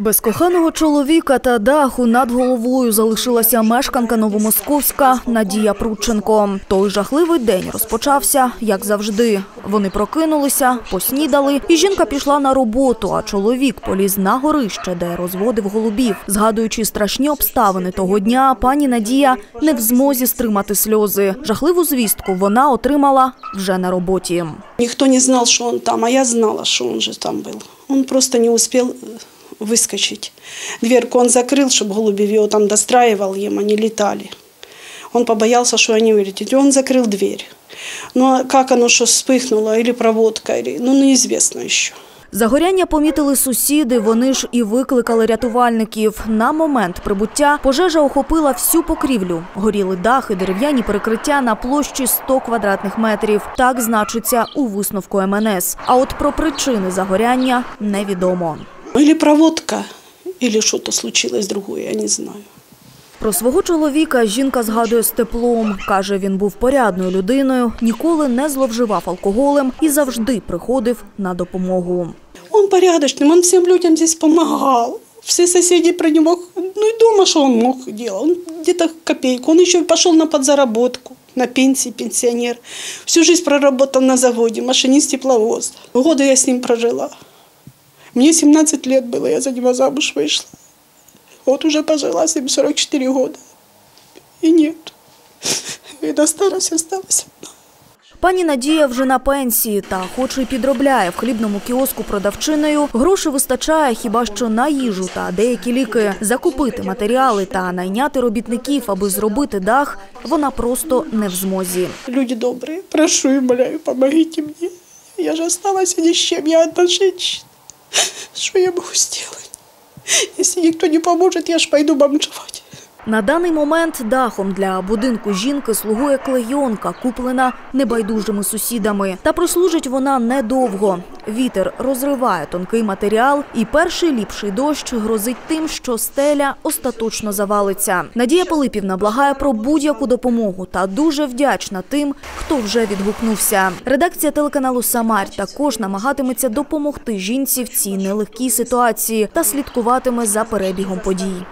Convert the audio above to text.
Без коханого чоловіка та даху над головою залишилася мешканка Новомосковська Надія Прудченко. Той жахливий день розпочався, як завжди. Вони прокинулися, поснідали, і жінка пішла на роботу, а чоловік поліз на горище, де розводив голубів. Згадуючи страшні обставини того дня, пані Надія не в змозі стримати сльози. Жахливу звістку вона отримала вже на роботі. Никто не знал, что он там, а я знала, что он же там был. Он просто не успел э, выскочить. Дверку он закрыл, чтобы голубев его там достраивал им, они летали. Он побоялся, что они вылетят. И он закрыл дверь. Ну, а как оно что вспыхнуло, или проводка, или, ну, неизвестно еще. Загоряння помітили сусіди, вони ж і викликали рятувальників. На момент прибуття пожежа охопила всю покрівлю. Горіли дахи, дерев'яні перекриття на площі 100 квадратних метрів. Так значиться у висновку МНС. А от про причини загоряння невідомо. Или проводка, или что-то случилось другое, я не знаю. Про свого чоловіка жінка згадує з теплом. Каже, він був порядною людиною, ніколи не зловживав алкоголем і завжди приходив на допомогу. Он порядочный, он всем людям здесь помогал. Все соседи про него, ну и дома что он мог делать? Он где-то копейку. Он еще пошел на подзаработку, на пенсии, пенсионер. Всю жизнь проработал на заводе, машинист тепловоз. Годы я с ним прожила. Мне 17 лет было, я за него замуж вышла. Вот уже пожила с ним 44 года. И нет. И на старость осталась одна. Пані Надія вже на пенсії та хоч і підробляє в хлібному кіоску продавчиною, грошей вистачає хіба що на їжу та деякі ліки. Закупити матеріали та найняти робітників, аби зробити дах, вона просто не в змозі. Люди добрые, прошу и умоляю, помогите мне. Я же осталась ни с чем, я одна женщина. Что я могу сделать? Если никто не поможет, я ж пойду бомжевать. На даний момент дахом для будинку жінки слугує клейонка, куплена небайдужими сусідами. Та прослужить вона недовго. Вітер розриває тонкий матеріал, і перший ліпший дощ грозить тим, що стеля остаточно завалиться. Надія Пилипівна благає про будь-яку допомогу та дуже вдячна тим, хто вже відгукнувся. Редакція телеканалу Самар також намагатиметься допомогти жінці в цій нелегкій ситуації та слідкуватиме за перебігом подій.